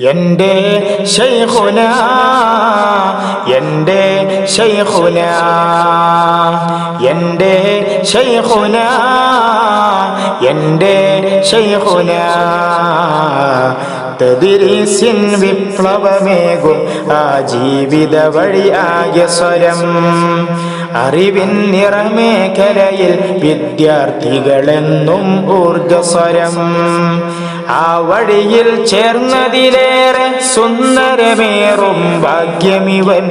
എന്റെ ശൈഖുന എന്റെ ശൈഖുന എന്റെ ശൈഖുന എന്റെ ശൈഖുന. തതിരിസിൻ വിപ്ലവമേകും ആ ജീവിത വഴി ആയ സ്വരം. അറിവിൻ നിറമേഖലയിൽ വിദ്യാർത്ഥികളെന്നും ഊർജസ്വരം ആ വഴിയിൽ ചേർന്നതിലേറെ സുന്ദരമേറും ഭാഗ്യമിവൻ.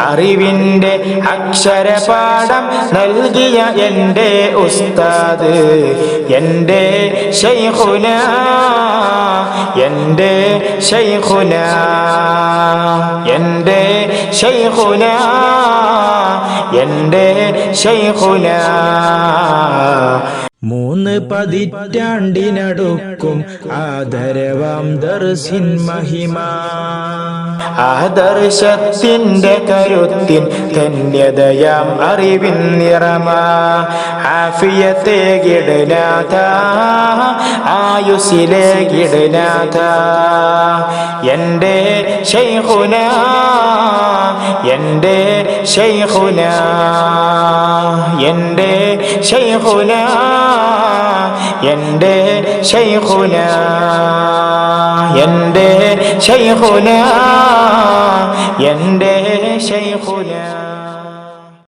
അറിവിന്റെ അക്ഷരപാഠം നൽകിയ എന്റെ ഉസ്താദ് എന്റെ ശൈഖുന എന്റെ ശൈഖുന എന്റെ ശൈഖുന എന്റെ ശൈഖുന. മൂന്ന് പതിറ്റാണ്ടിനടുക്കും ആദരവാം ദർസിൻ മഹിമ. ആദർശത്തിന്റെ കരുത്തിൻ ധന്യതയാം അറിവിൻ നിറമാ. ആഫിയത്തെ കിടനാഥ ആയുസിലെ കിടനാഥ എന്റെ ശൈഖുന എന്റെ ശൈഖുന എന്റെ ശൈഖുന. എന്റെ ശൈഖുന എന്റെ ശൈഖുന എന്റെ ശൈഖുന.